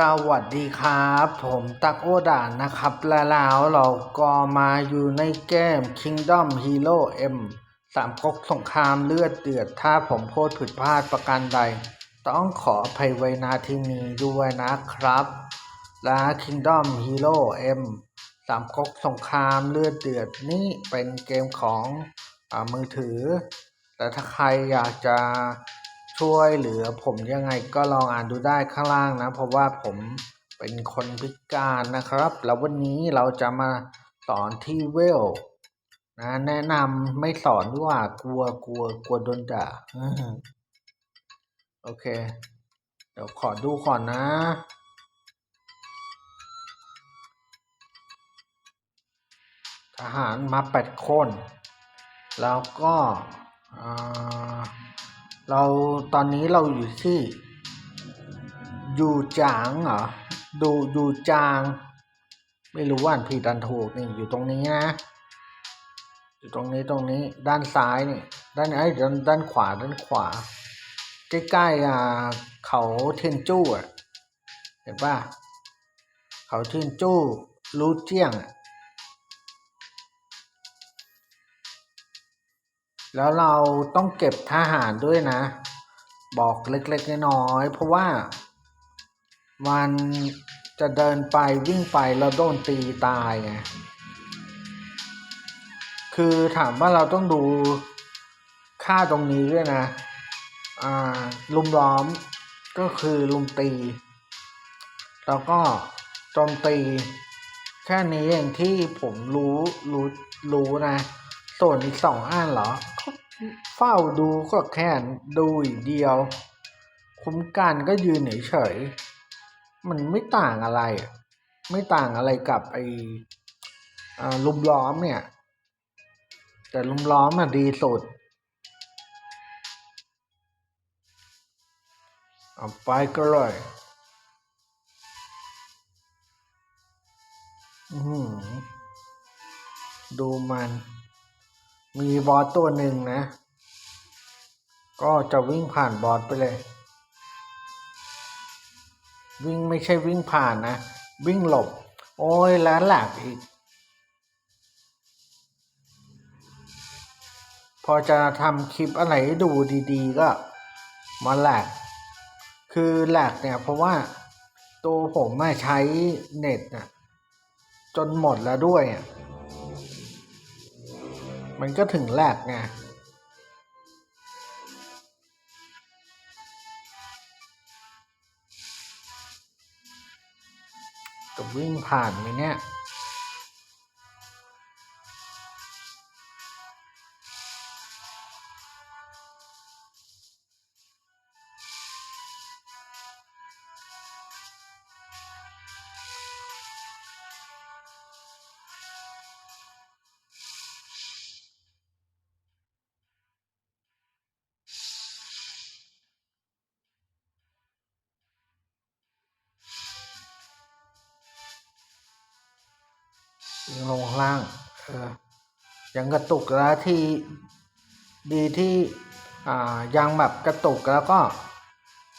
สวัสดีครับ ผมตักโอดานนะครับ และแล้วเราก็มาอยู่ในเกม Kingdom Hero M สามก๊กสงครามเลือดเดือด ถ้าผมโพูดผิดพลาดประการใด ต้องขออภัยไว้ณที่นี้ด้วยนะครับ และ Kingdom Hero M สามก๊กสงครามเลือดเดือดนี่เป็นเกมของอมือถือ แต่ถ้าใครอยากจะ ช่วยเหลือผมยังไงก็ลองอ่านดูได้ข้างล่างนะ เพราะว่าผมเป็นคนพิการนะครับ แล้ววันนี้เราจะมาสอนที่เวลนะแนะนำไม่สอนดีกว่ากลัวกลัวกลัวโดนด่าโอเค เดี๋ยวขอดูก่อนนะ ทหารมาแปดคน แล้วก็อ่า เราตอนนี้เราอยู่ที่ยูจางเหรอดูยูจาง ไม่รู้ว่านผิดอ่านถูกนี่อยู่ตรงนี้นะ อยู่ตรงนี้ตรงนี้ด้านซ้ายนี่ ด้านไอ้ด้านด้านขวาด้านขวา ใกล้ๆอ่าเขาเทียนจู้อะเห็นป่ะเขาเทียนจู้รู้เจียงอะ แล้วเราต้องเก็บทหารด้วยนะ บอกเล็กๆน้อยๆเพราะว่า มันจะเดินไปวิ่งไปแล้วโดนตีตายไงคือถามว่าเราต้องดูค่าตรงนี้ด้วยนะ อ่า ลุมล้อมก็คือลุมตี แล้วก็โจมตี แค่นี้เองที่ผมรู้รู้รู้นะ ส่วนอีกสองอันเหรอ เฝ้าดูก็แค่ดูอีกเดียว คุ้มกันก็ยืนเฉยๆมันไม่ต่างอะไร ไม่ต่างอะไรกับไอ้ลุมล้อมเนี่ย แต่ลุมล้อมอะดีสุดเอาไปก็เลยอือหือดูมัน มีบอสตัวหนึ่งนะ ก็จะวิ่งผ่านบอสไปเลย วิ่งไม่ใช่วิ่งผ่านนะ วิ่งหลบ โอ้ยแล้วหลักอีก พอจะทำคลิปอะไรให้ดูดีๆ ก็มาแหลกคือแหลกเนี่ย เพราะว่าตัวผมไม่ใช้เน็ตนะจนหมดแล้วด้วยอะ มันก็ถึงแลกไงจะวิ่งผ่านไหมเนี่ย ยังกระตุกแล้วที่ดีที่ยังแบบกระตุกแล้วก็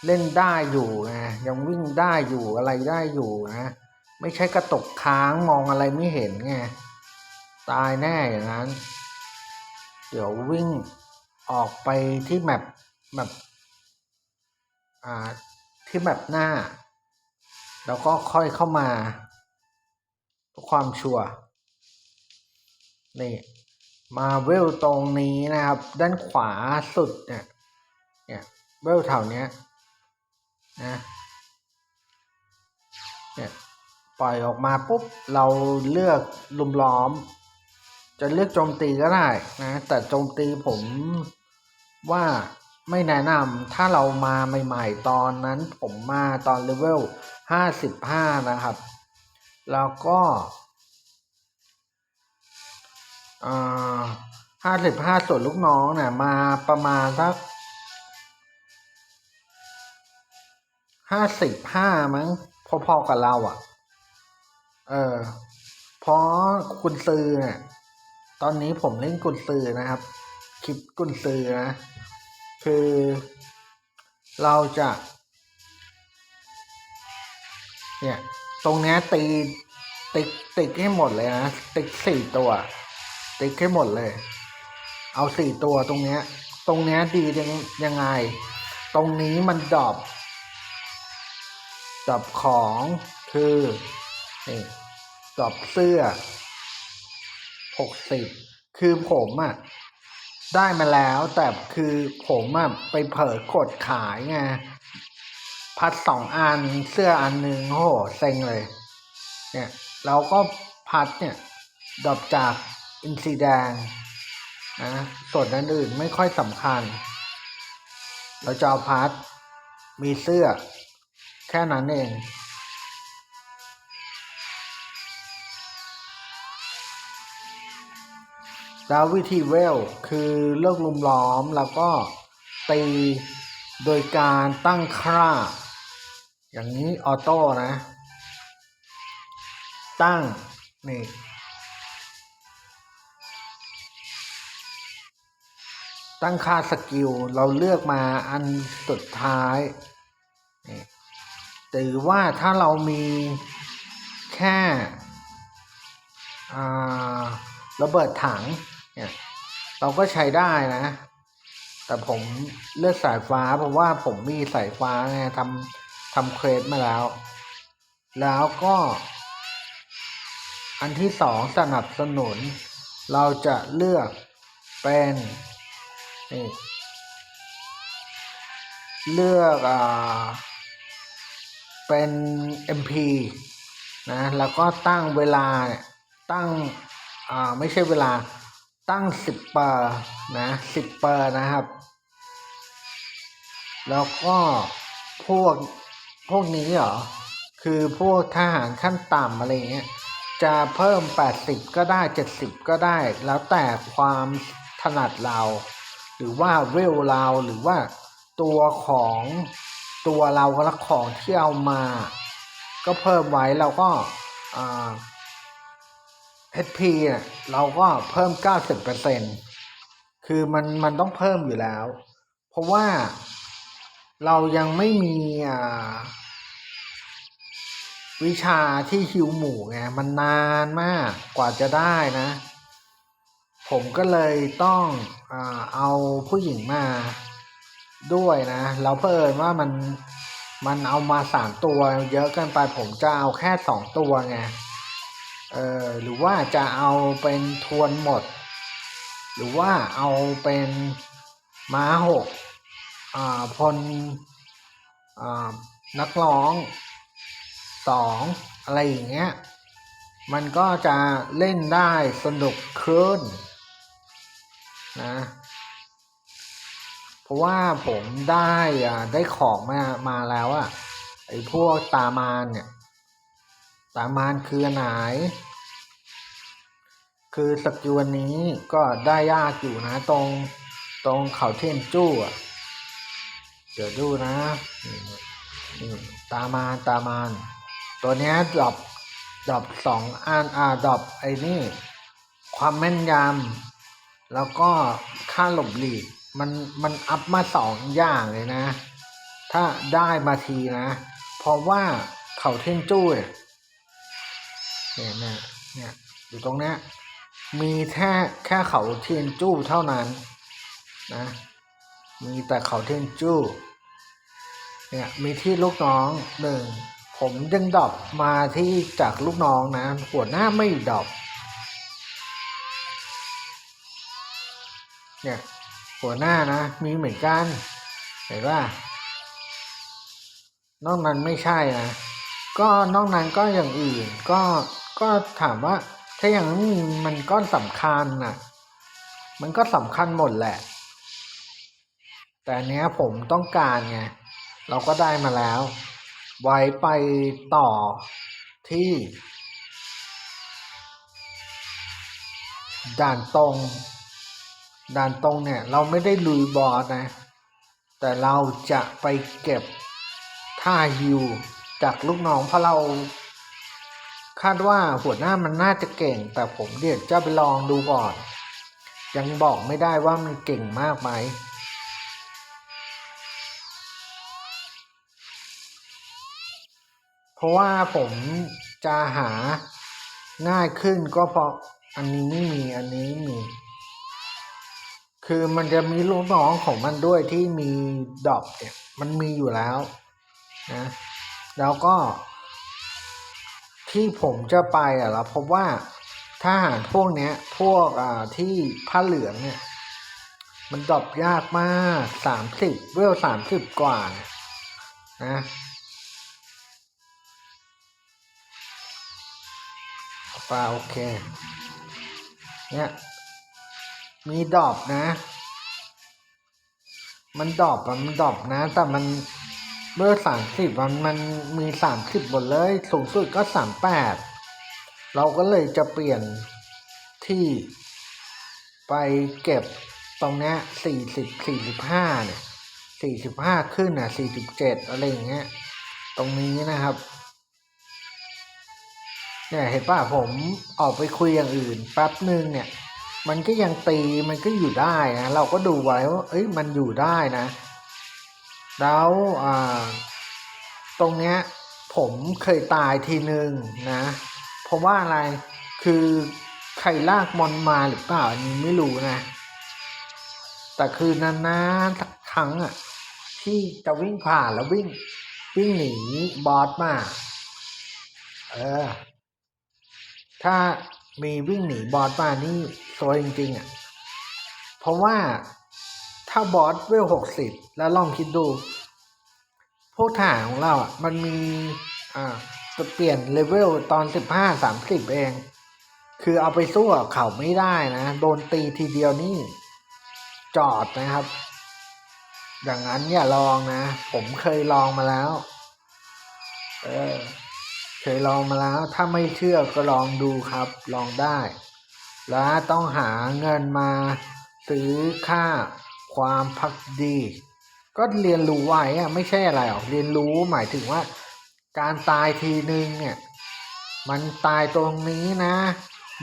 เล่นได้อยู่ไงยังวิ่งได้อยู่อะไรได้อยู่นะไม่ใช่กระตุกค้างมองอะไรไม่เห็นไงตายแน่อย่างนั้น เดี๋ยววิ่งออกไปที่แมปแมปอ่าที่แมปหน้า แล้วก็ค่อยเข้ามาความชัวร์นี่ มาเวลตรงนี้นะครับ ด้านขวาสุดเนี่ยเนี่ยเวลแถวเนี้ยนะเนี่ยปล่อยออกมาปุ๊บเราเลือกลุมล้อม จะเลือกโจมตีก็ได้นะแต่โจมตีผมว่าไม่แนะนำถ้าเรามาใหม่ๆตอนนั้นผมมาตอนเลเวลห้าสิบห้านะครับ แล้วก็ ห้าสิบห้าส่วนลูกน้องเนี่ยมาประมาณสักห้าสิบห้ามั้งพอๆกับเราอะ่ะ เออเพราะกุนซือเนี่ยตอนนี้ผมเล่นกุนซือนะครับ คลิปกุนซือนะ คือเราจะ เนี่ย ตรงเนี้ยตี ติ๊กติ๊กให้หมดเลยนะ ติ๊กสี่ตัว ติ๊กให้หมดเลย เอาสี่ตัวตรงเนี้ย ตรงเนี้ยดียังยังไง ตรงนี้มันดอปดอปของคือนี่ดอปเสื้อหกสิบคือผมอะ่ะได้มาแล้วแต่คือผมอะ่ะไปเผลอกดขายไงพัดสองอันเสื้ออันหนึ่งโอ้โหเซ็งเลย เนี่ยเราก็พัดเนี่ยดอปจาก อินซีแดงนะส่วนนั้นอื่นไม่ค่อยสำคัญ เราจะเอาพัดมีเสื้อ แค่นั้นเอง แล้ววิธีเวลคือเลิกลุมล้อมแล้วก็ตีโดยการตั้งค่า อย่างนี้ออโต้นะ ตั้ง นี่ ตั้งค่าสกิลเราเลือกมาอันสุดท้ายหรือว่าถ้าเรามีแค่ระเบิดถังเนี่ยเราก็ใช้ได้นะ แต่ผมเลือกสายฟ้าเพราะว่าผมมีสายฟ้าไงทำทำเควสมาแล้ว แล้วก็ อันที่สองสนับสนุน เราจะเลือกเป็น นี่เลือกอ่าเป็น MP นะแล้วก็ตั้งเวลาเนี่ยตั้งอ่าไม่ใช่เวลาตั้งสิบเปอร์นะสิบเปอร์นะครับ แล้วก็พวกพวกนี้เหรอ คือพวกทหารขั้นต่ำอะไรเงี้ยจะเพิ่ม 80 ก็ได้ 70 ก็ได้ แล้วแต่ความถนัดเรา หรือว่าเวลเรา หรือว่าตัวของตัวเราและของที่เอามา ก็เพิ่มไว้เราก็อ่า HP เนี่ยเราก็เพิ่ม 90%คือมันมันต้องเพิ่มอยู่แล้ว เพราะว่าเรายังไม่มีอ่าวิชาที่ฮิวหมู่ไงมันนานมากกว่าจะได้นะ ผมก็เลยต้องเอาผู้หญิงมาด้วยนะ แล้วเพิ่นว่ามันมันเอามาสามตัวเยอะเกินไปผมจะเอาแค่สองตัวไง เออหรือว่าจะเอาเป็นทวนหมด หรือว่าเอาเป็นม้าหกอ่าพลอ่านักร้องสองอะไรอย่างเงี้ย มันก็จะเล่นได้สนุกขึ้น นะเพราะว่าผมได้อ่าได้ของมามาแล้วอะไอ้พวกตามานเนี่ย ตามานคือไหน คือสกิลอันนี้ก็ได้ยากอยู่นะตรงตรงเขาเทนจู้อะเดี๋ยวดูนะนี่ตามานตามาน ตัวเนี้ยดรอปดรอปสองอันอ่าดรอปไอ้นี่ ความแม่นยำ แล้วก็ค่าหลบหลีกมันมันอัพมาสองอย่างเลยนะ ถ้าได้มาทีนะ เพราะว่าเขาเท่นจู้เนี่ยเนี่ยเนี่ยเนี่ยอยู่ตรงเนี้ยมีแค่แค่เขาเทียนจู้เท่านั้นนะ มีแต่เขาเทียนจู้เนี่ยมีที่ลูกน้องหนึ่งผมยังดรอปมาที่จากลูกน้องนะ หัวหน้าไม่ดรอป เนี่ยหัวหน้านะ มีเหมือนกันเห็นป่ะนอกนั้นไม่ใช่นะก็นอกนั้นก็อย่างอื่น ก็ก็ถามว่า ถ้าอย่างนั้นมันก็สำคัญน่ะ มันก็สำคัญหมดแหละ แต่เนี้ยผมต้องการไงเราก็ได้มาแล้ว ไว้ไปต่อที่ด่านตรง ด่านตรงเนี่ยเราไม่ได้ลุยบอสนะ แต่เราจะไปเก็บท่าฮิวจากลูกน้องเพราะเรา คาดว่าหัวหน้ามันน่าจะเก่ง แต่ผมเดี๋ยวจะไปลองดูก่อน ยังบอกไม่ได้ว่ามันเก่งมากไหมเพราะว่าผมจะหาง่ายขึ้นก็เพราะอันนี้ไม่มีอันนี้มี คือมันจะมีลูกน้องของมันด้วยที่มีดอกเนี่ยมันมีอยู่แล้วนะแล้วก็ที่ผมจะไปอะแล้วพบว่าทหารพวกเนี้ยพวกอ่าที่ผ้าเหลืองเนี่ย มันดรอปยากมากสามสิบเวลสามสิบกว่าเนี่ยนะปลาโอเค เนี่ย มีดอปนะ มันดอปอะมันดอปนะ แต่มันเบอร์สามสิบมันมันมีสามสิบหมดเลย สูงสุดก็สามแปดเราก็เลยจะเปลี่ยนที่ไปเก็บตรงนี้สี่สิบสี่สิบห้าเนี่ยสี่สิบห้าขึ้นอะสี่สิบเจ็ดอะไรอย่างเงี้ย ตรงนี้นะครับ เนี่ยเห็นป่ะผมออกไปคุยอย่างอื่นแป๊บหนึ่งเนี่ย มันก็ยังตีมันก็อยู่ได้นะเราก็ดูไว้ว่าเอ้ยมันอยู่ได้นะ แล้วอ่าตรงเนี้ยผมเคยตายทีหนึ่งนะเพราะว่าอะไรคือใครลากมอนมาหรือเปล่าอันนี้ไม่รู้นะ แต่คือนานๆสักครั้งอะที่จะวิ่งผ่านแล้ววิ่งวิ่งหนีบอสมา เออ ถ้า มีวิ่งหนีบอสมานี่สวยจริงๆอะ เพราะว่าถ้าบอสเวลหกสิบแล้วลองคิดดู พวกทหารของเราอะ มันมี อ่าจะเปลี่ยนเลเวลตอนสิบห้าสามสิบเอง คือเอาไปสู้กับเขาไม่ได้นะ โดนตีทีเดียวนี่จอดนะครับ อย่างนั้นอย่าลองนะ ผมเคยลองมาแล้ว เออ เคยลองมาแล้ว ถ้าไม่เชื่อก็ลองดูครับ ลองได้ แล้วต้องหาเงินมาซื้อค่าความพักดี ก็เรียนรู้ไว้อะไม่ใช่อะไรหรอกเรียนรู้หมายถึงว่า การตายทีนึงเนี่ย มันตายตรงนี้นะ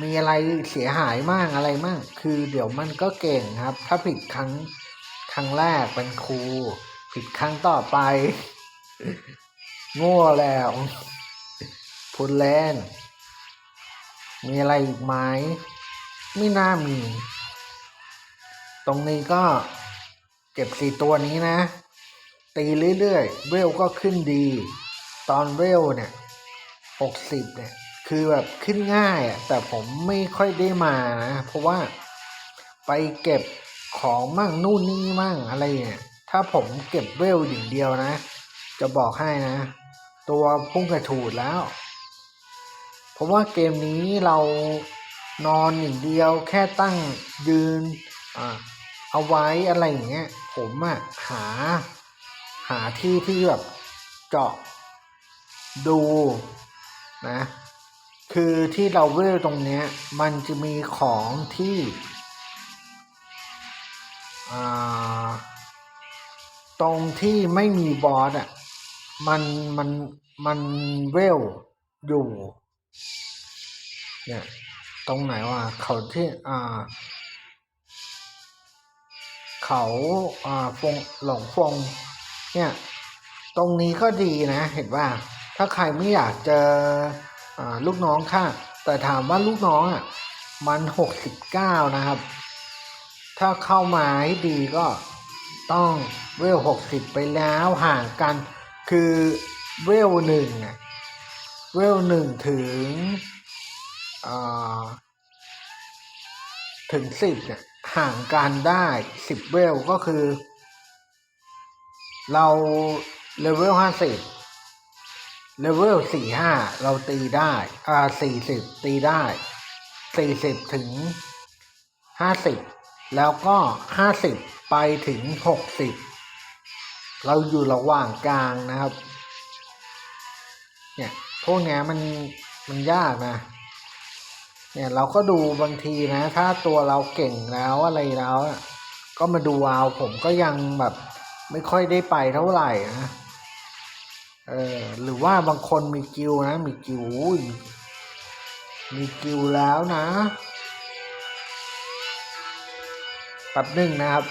มีอะไรเสียหายมากอะไรมาก คือเดี๋ยวมันก็เก่งครับ ถ้าผิดครั้งครั้งแรกเป็นครู ผิดครั้งต่อไป โง่แล้ว พูดเล่นมีอะไรอีกไหมไม่น่ามี ตรงนี้ก็เก็บสี่ตัวนี้นะ ตีเรื่อยๆ เวลก็ขึ้นดี ตอนเวลเนี่ยหกสิบเนี่ย คือแบบขึ้นง่ายอะแต่ผมไม่ค่อยได้มานะ เพราะว่าไปเก็บของมั่งนู่นนี่มั่งอะไรเนี่ย ถ้าผมเก็บเวลอย่างเดียวนะ จะบอกให้นะ ตัวพุ่งกระถูดแล้ว เพราะว่าเกมนี้เรานอนอย่างเดียวแค่ตั้งยืนอเอาไว้อะไรอย่างเงี้ยผมอะหา หาที่ที่แบบเจาะดูนะคือที่เราเวลตรงเนี้ยมันจะมีของที่ตรงที่ไม่มีบอสอะมันมันมันเวลอยู่ เนี่ยตรงไหนวะเขาที่อ่า เขาอ่าฟงหลงฟง เนี่ย ตรงนี้ก็ดีนะ เห็นว่า ถ้าใครไม่อยากเจออ่าลูกน้องค่ะ แต่ถามว่าลูกน้องอะ มันหกสิบเก้านะครับ ถ้าเข้ามาให้ดีก็ต้องเวลหกสิบไปแล้วห่างกัน คือเวลหนึ่งอะ เวลหนึ่งถึงอ่าถึงสิบเนี่ยห่างกันได้สิบเวลก็คือ เราเลเวลห้าสิบเลเวลสี่ห้าเราตีได้อ่าสี่สิบตีได้สี่สิบถึงห้าสิบแล้วก็ห้าสิบไปถึงหกสิบเราอยู่ระหว่างกลางนะครับ เนี่ย พวกเนี้ยมันมันยากนะ เนี่ยเราก็ดูบางทีนะ ถ้าตัวเราเก่งแล้วอะไรแล้วก็มาดูเอาผมก็ยังแบบไม่ค่อยได้ไปเท่าไหร่นะเออหรือว่าบางคนมีกิวนะ มีกิวอุ้ยมีกิวแล้วนะแป๊บหนึ่งนะครับ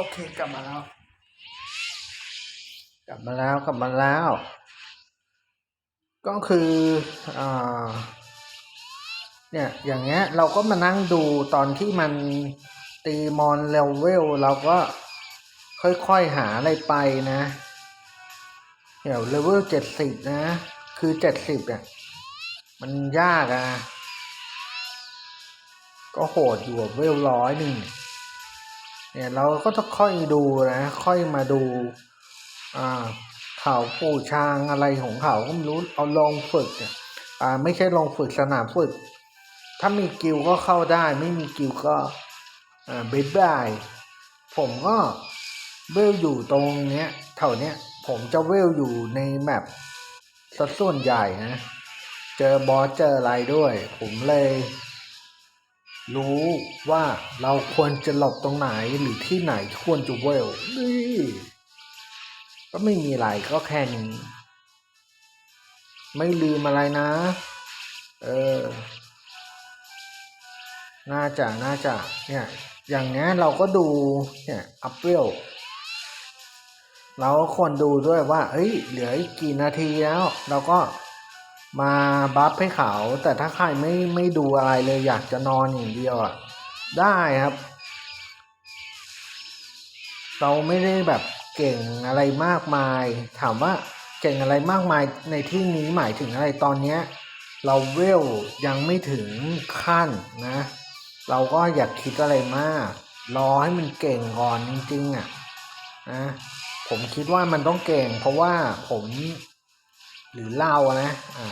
โอเคกลับมาแล้ว กลับมาแล้วกลับมาแล้ว ก็คืออ่าเนี่ยอย่างเงี้ยเราก็มานั่งดูตอนที่มันตีมอนเลเวลเราก็ค่อยๆหาอะไรไปนะเดี๋ยวเลเวลเจ็ดสิบนะ คือเจ็ดสิบเนี่ยมันยากอะก็โหดอยู่เวลร้อยหนึ่ง เนี่ยเราก็ต้องค่อยดูนะค่อยมาดูอ่าเขาปูช้างอะไรของเขาก็ไม่รู้เอาลองฝึกเนี่ยอ่าไม่ใช่ลองฝึกสนามฝึก ถ้ามีกิลก็เข้าได้ ไม่มีกิลก็อ่าบ๊ายบายผมก็เวลอยู่ตรงเนี้ยแถวเนี้ยผมจะเวลอยู่ในแมปสัดส่วนใหญ่นะ เจอบอสเจออะไรด้วย ผมเลย รู้ว่าเราควรจะหลบตรงไหนหรือที่ไหนควรจะเวลนี่ก็ไม่มีอะไรก็แค่นี้ไม่ลืมอะไรนะ เออ น่าจะ น่าจะ เนี่ย อย่างเงี้ยเราก็ดู เนี่ย อัพเวลเราก็ควรดูด้วยว่าเอ้ย เหลืออีกกี่นาทีแล้ว เราก็ มาบัฟให้เขา แต่ถ้าใครไม่ไม่ดูอะไรเลยอยากจะนอนอย่างเดียวอะ ได้ครับ เราไม่ได้แบบเก่งอะไรมากมาย ถามว่าเก่งอะไรมากมายในที่นี้หมายถึงอะไรตอนเนี้ย เราเวลยังไม่ถึงขั้นนะ เราก็อยากคิดอะไรมาก รอให้มันเก่งก่อนจริงๆอะนะผมคิดว่ามันต้องเก่ง เพราะว่าผมหรือเรานะอะ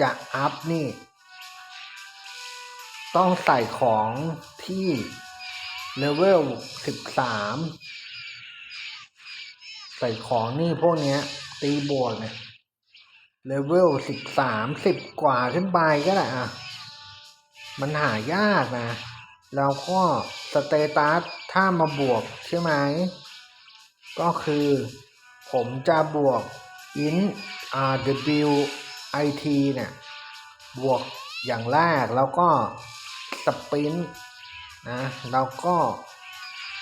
จะอัพนี่ ต้องใส่ของที่เลเวลสิบสามใส่ของนี่พวกเนี้ย ตีบวกเนี่ยเลเวลสิบสามสิบกว่าขึ้นไปก็ได้อะ มันหายากนะ แล้วก็สเตตัสถ้ามาบวกใช่ไหม ก็คือผมจะบวก int rw it เนี่ยบวกอย่างแรกแล้วก็สปินนะแล้วก็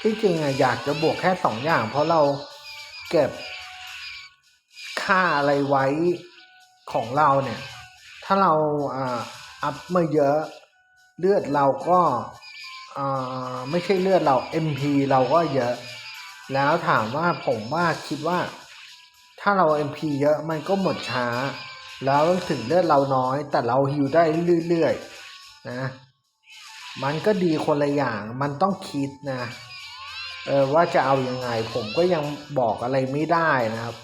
ที่จริงอะอยากจะบวกแค่สองอย่าง เพราะเราเก็บค่าอะไรไว้ของเราเนี่ย ถ้าเราอ่าอัพมาเยอะเลือดเราก็อ่าไม่ใช่เลือดเรา MP เราก็เยอะ แล้วถามว่าผมว่าคิดว่า ถ้าเรา MP เยอะมันก็หมดช้า แล้วถึงเลือดเราน้อย แต่เราฮิวได้เรื่อยๆนะมันก็ดีคนละอย่างมันต้องคิดนะเออว่าจะเอาอยัางไงผมก็ยังบอกอะไรไม่ได้นะครับ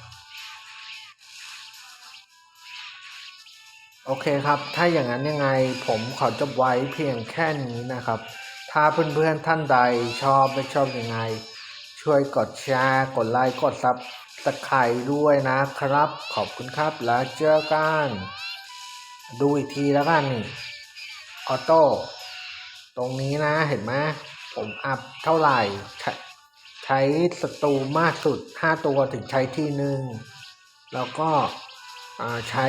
โอเคครับ ถ้าอย่างนั้นยังไงผมขอจบไว้เพียงแค่นี้นะครับ ถ้าเพื่อนๆท่านใดชอบไม่ชอบยังไง ช่วยกดแชร์ กดไลค์ กดซับ สไครด้วยนะครับ ขอบคุณครับแล้วเจอกันดูอีกทีแล้วกันนี่ออโต้ตรงนี้นะเห็นไหมผมอัพเท่าไหร่ใช้ศัตรูมากสุด 5 ตัวถึงใช้ที่หนึ่งแล้วก็ใช้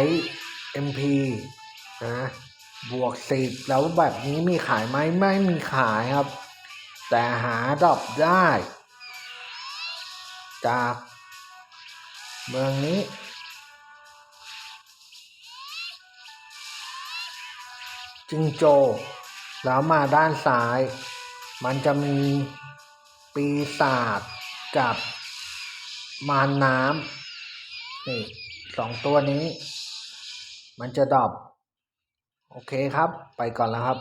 MP นะบวกสิบแล้วแบบนี้มีขายไหมไม่มีขายครับ แต่หาดรอปได้ จาก เมืองนี้ จิงโจ แล้วมาด้านซ้าย มันจะมีปีศาจกับมารน้ำนี่สองตัวนี้ มันจะดอปโอเคครับ ไปก่อนแล้วครับ